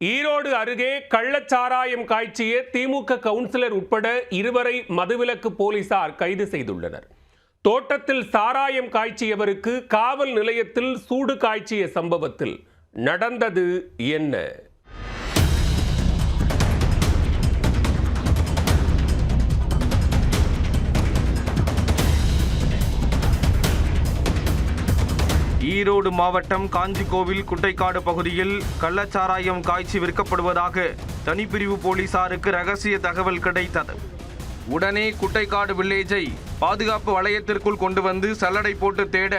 ஈரோடு அருகே கள்ளச்சாராயம் காய்ச்சிய திமுக கவுன்சிலர் உட்பட இருவரை மதுவிலக்கு போலீசார் கைது செய்துள்ளனர். தோட்டத்தில் சாராயம் காய்ச்சியவருக்கு காவல் நிலையத்தில் சூடு காய்ச்சிய சம்பவத்தில் நடந்தது என்ன? ஈரோடு மாவட்டம் காஞ்சிகோவில் குட்டைக்காடு பகுதியில் கள்ளச்சாராயம் காய்ச்சி விற்கப்படுவதாக தனிப்பிரிவு போலீசாருக்கு ரகசிய தகவல் கிடைத்தது. உடனே குட்டைக்காடு வில்லேஜை பாதுகாப்பு வளையத்திற்குள் கொண்டு வந்து சல்லடை போட்டு தேட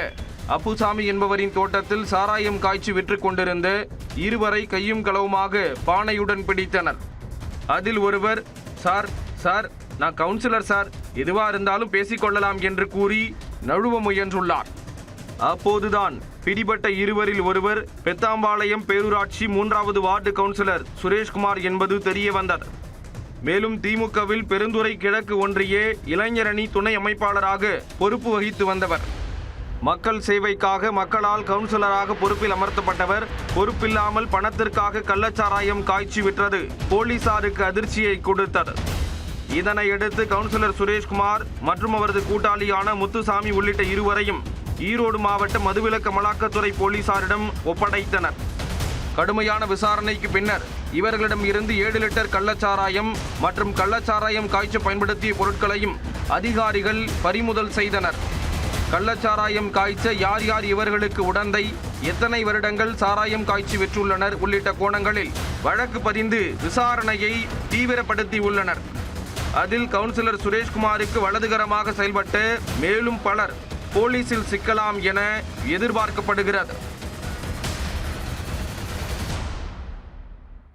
அப்புசாமி என்பவரின் தோட்டத்தில் சாராயம் காய்ச்சி விற்று கொண்டிருந்த இருவரை கையும் களவுமாக பானையுடன் பிடித்தனர். அதில் ஒருவர் சார் சார் நான் கவுன்சிலர் சார் எதுவா இருந்தாலும் பேசிக்கொள்ளலாம் என்று கூறி நழுவ முயன்றுள்ளார். அப்போதுதான் பிடிபட்ட இருவரில் ஒருவர் பெத்தாம்பாளையம் பேரூராட்சி மூன்றாவது வார்டு கவுன்சிலர் சுரேஷ்குமார் என்பது தெரிய வந்தது மேலும் திமுகவில் பெருந்துறை கிழக்கு ஒன்றியே இளைஞரணி துணை அமைப்பாளராக பொறுப்பு வகித்து வந்தவர். மக்கள் சேவைக்காக மக்களால் கவுன்சிலராக பொறுப்பில் அமர்த்தப்பட்டவர் பொறுப்பில்லாமல் பணத்திற்காக கள்ளச்சாராயம் காய்ச்சி விற்றது போலீசாருக்கு அதிர்ச்சியை கொடுத்தது. இதனையடுத்து கவுன்சிலர் சுரேஷ்குமார் மற்றும் அவரது கூட்டாளியான முத்துசாமி உள்ளிட்ட இருவரையும் ஈரோடு மாவட்ட மதுவிலக்கு அமலாக்கத்துறை போலீசாரிடம் ஒப்படைத்தனர். கடுமையான விசாரணைக்கு பின்னர் இவர்களிடம் இருந்து ஏழு லிட்டர் கள்ளச்சாராயம் மற்றும் கள்ளச்சாராயம் காய்ச்ச பயன்படுத்திய பொருட்களையும் அதிகாரிகள் பறிமுதல் செய்தனர். கள்ளச்சாராயம் காய்ச்ச யார் யார் இவர்களுக்கு உடந்தை எத்தனை வருடங்கள் சாராயம் காய்ச்சி விற்றுள்ளனர் உள்ளிட்ட கோணங்களில் வழக்கு பதிந்து விசாரணையை தீவிரப்படுத்தி உள்ளனர். அதில் கவுன்சிலர் சுரேஷ்குமாருக்கு வலதுகரமாக செயல்பட்டு மேலும் பலர் போலீசில் சிக்கலாம் என எதிர்பார்க்கப்படுகிறது.